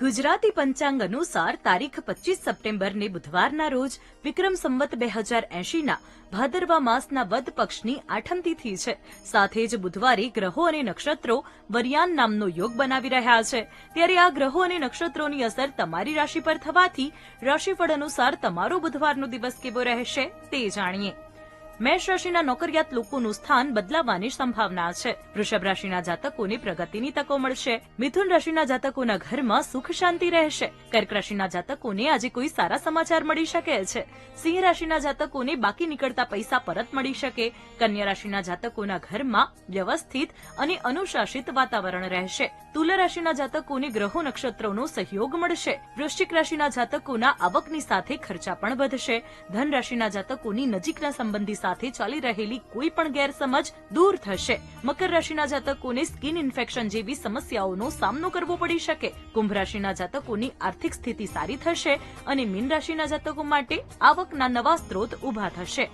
ગુજરાતી પંચાંગ અનુસાર તારીખ પચીસ સપ્ટેમ્બરને બુધવારના રોજ વિક્રમ સંવત બે હજાર એંશીના ભાદરવા માસના વદ પક્ષની આઠમ તિથિ છે. સાથે જ બુધવારે ગ્રહો અને નક્ષત્રો વરિયાન નામનો યોગ બનાવી રહ્યા છે. ત્યારે આ ગ્રહો અને નક્ષત્રોની અસર તમારી રાશિ પર થવાથી રાશિફળ અનુસાર તમારો બુધવારનો દિવસ કેવો રહેશે તે જાણીએ. મેષ રાશિના નોકરિયાત લોકોનું સ્થાન બદલાવાની સંભાવના છે. વૃષભ રાશિના જાતકોને પ્રગતિની તકો મળશે. મિથુન રાશિના જાતકોના ઘરમાં સુખ શાંતિ રહેશે. કર્ક રાશિના જાતકોને આજે કોઈ સારા સમાચાર મળી શકે છે. સિંહ રાશિના જાતકોને બાકી નીકળતા પૈસા પરત મળી શકે. કન્યા રાશિના જાતકોના ઘરમાં વ્યવસ્થિત અને અનુશાસિત વાતાવરણ રહેશે. તુલા રાશિના જાતકોને ગ્રહો નક્ષત્રોનો સહયોગ મળશે. વૃશ્ચિક રાશિના જાતકોના આવકની સાથે ખર્ચા પણ વધશે. ધન રાશિના જાતકોની નજીકના સંબંધી સાથે ચાલી રહેલી કોઈ પણ ગેરસમજ દૂર થશે. મકર રાશિના જાતકોને સ્કિન ઇન્ફેક્શન જેવી સમસ્યાઓનો સામનો કરવો પડી શકે. કુંભ રાશિના જાતકોની આર્થિક સ્થિતિ સારી થશે અને મીન રાશિના જાતકો માટે આવકના નવા સ્ત્રોત ઊભા થશે.